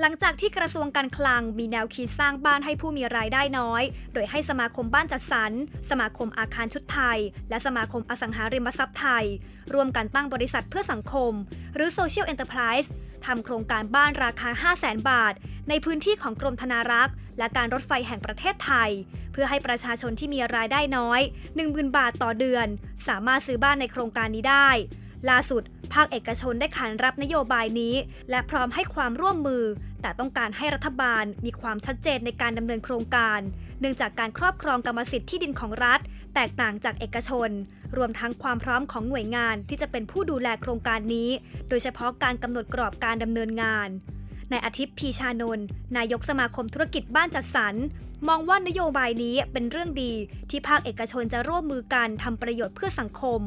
หลังจากที่กระทรวงการคลังมีแนวคิดสร้างบ้านให้ผู้มีรายได้น้อย โดยให้สมาคมบ้านจัดสรร สมาคมอาคารชุดไทย และสมาคมอสังหาริมทรัพย์ไทย ร่วมกันตั้งบริษัทเพื่อสังคม หรือ Social Enterprise ทำโครงการบ้านราคา 5 0 0 0 0 0บาท ในพื้นที่ของกรมธนารักษ์และการรถไฟแห่งประเทศไทย เพื่อให้ประชาชนที่มีรายได้น้อย 10,000 บาทต่อเดือน สามารถซื้อบ้านในโครงการนี้ได้ ล่าสุด ภาคเอกชนได้ขานรับนโยบายนี้ และพร้อมให้ความร่วมมือ แต่ต้องการให้รัฐบาลมีความชัดเจนในการดำเนินโครงการ เนื่องจากการครอบครองกรรมสิทธิ์ที่ดินของรัฐ แตกต่างจากเอกชน รวมทั้งความพร้อมของหน่วยงานที่จะเป็นผู้ดูแลโครงการนี้ โดยเฉพาะการกำหนดกรอบการดำเนินงาน นายอาทิตย์พีชานนท์นายกสมาคมธุรกิจบ้านจัดสรร มองว่านโยบายนี้เป็นเรื่องดีที่ภาคเอกชนจะร่วมมือกันทำประโยชน์เพื่อสังคม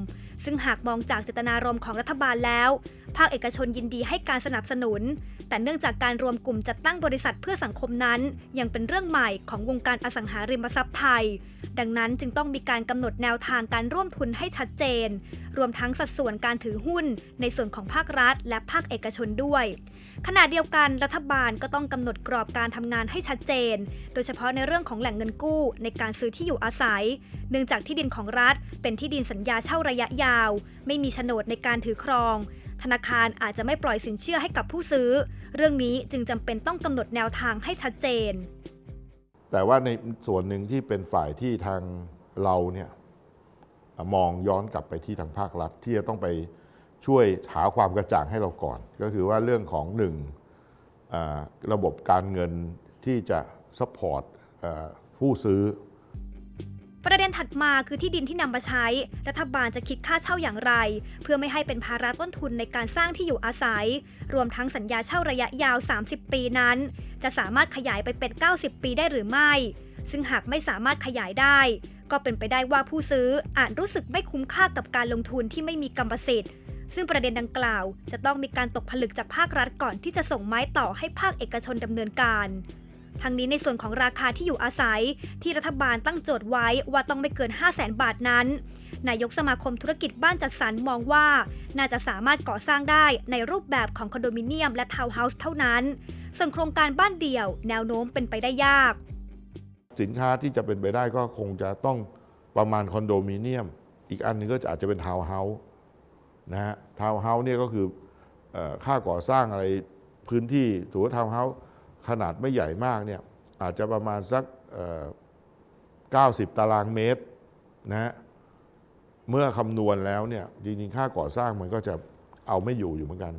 ซึ่งหากมองจากเจตนารมณ์ของรัฐบาลแล้ว ภาคเอกชนยินดีให้การสนับสนุน แต่เนื่องจากการรวมกลุ่มจัดตั้งบริษัทเพื่อสังคมนั้น ยังเป็นเรื่องใหม่ของวงการอสังหาริมทรัพย์ไทย ดังนั้นจึงต้องมีการกำหนดแนวทางการร่วมทุนให้ชัดเจน รวมทั้งสัดส่วนการถือหุ้น ในส่วนของภาครัฐ และภาคเอกชนด้วย ขณะเดียวกันรัฐบาลก็ต้องกำหนดกรอบการทำงานให้ชัดเจน โดยเฉพาะในเรื่องของแหล่งเงินกู้ในการซื้อที่อยู่อาศัย เนื่องจากที่ดินของรัฐ เป็นที่ดินสัญญาเช่าระยะยาว ไม่มีโฉนดในการถือครอง ธนาคารอาจจะไม่ปล่อยสินเชื่อให้กับผู้ซื้อ เรื่องนี้จึงจำเป็นต้องกำหนดแนวทางให้ชัดเจน แต่ว่าในส่วนหนึ่งที่เป็นฝ่ายที่ทางเราเนี่ยมองย้อนกลับไปที่ทางภาครัฐที่จะต้องไปช่วยหาความกระจ่างให้เราก่อน ก็คือว่าเรื่องของหนึ่ง ระบบการเงินที่จะซัพพอร์ตผู้ซื้อ ประเด็นถัดมาคือที่ดินที่นำมาใช้ รัฐบาลจะคิดค่าเช่าอย่างไร เพื่อไม่ให้เป็นภาระต้นทุนในการสร้างที่อยู่อาศัย รวมทั้งสัญญาเช่าระยะยาว 30 ปีนั้น จะสามารถขยายไปเป็น 90 ปีได้หรือไม่ ซึ่งหากไม่สามารถขยายได้ ก็เป็นไปได้ว่าผู้ซื้ออาจรู้สึกไม่คุ้มค่ากับการลงทุนที่ไม่มีกรรมสิทธิ์ ซึ่งประเด็นดังกล่าว จะต้องมีการตกผลึกจากภาครัฐก่อนที่จะส่งไม้ต่อให้ภาคเอกชนดำเนินการทั้งนี้ในส่วนของราคาที่อยู่อาศัย ที่รัฐบาลตั้งโจทย์ไว้ว่าต้องไม่เกิน 5 0 0แสนบาทนั้น นายกสมาคมธุรกิจบ้านจัดสรรมองว่า น่าจะสามารถก่อสร้างได้ในรูปแบบของคอนโดมิเนียมและทาวน์เฮาส์เท่านั้น ส่วนโครงการบ้านเดี่ยว แนวโน้มเป็นไปได้ยาก สินค้าที่จะเป็นไปได้ก็คงจะต้องประมาณคอนโดมิเนียม อีกอันนึงก็จะอาจจะเป็นทาวน์เฮาส์ นะฮะทาวน์เฮาส์เนี่ยก็คือค่าก่อสร้างอะไรพื้นที่ถือว่าทาวน์เฮาส์ขนาดไม่ใหญ่มากเนี่ยอาจจะประมาณสักเอ่อ90 ตารางเมตรนะฮะเมื่อคำนวณแล้วเนี่ยจริงๆค่าก่อสร้างมันก็จะเอาไม่อยู่อยู่เหมือนกัน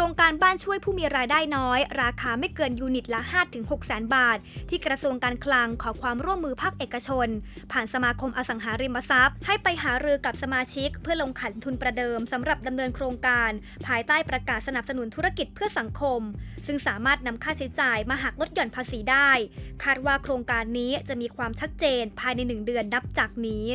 ครงการบ้านช่วยผู้มีรายได้น้อย ราคาไม่เกินยูนิตละ 5-6แสนบาท ที่กระทรวงการคลังขอความร่วมมือภาคเอกชน ผ่านสมาคมอสังหาริมทรัพย์ ให้ไปหารือกับสมาชิก เพื่อลงขันทุนประเดิมสำหรับดำเนินโครงการ ภายใต้ประกาศสนับสนุนธุรกิจเพื่อสังคม ซึ่งสามารถนำค่าใช้จ่ายมาหักลดหย่อนภาษีได้ คาดว่าโครงการนี้จะมีความชัดเจนภายในหนึ่งเดือนนับจากนี้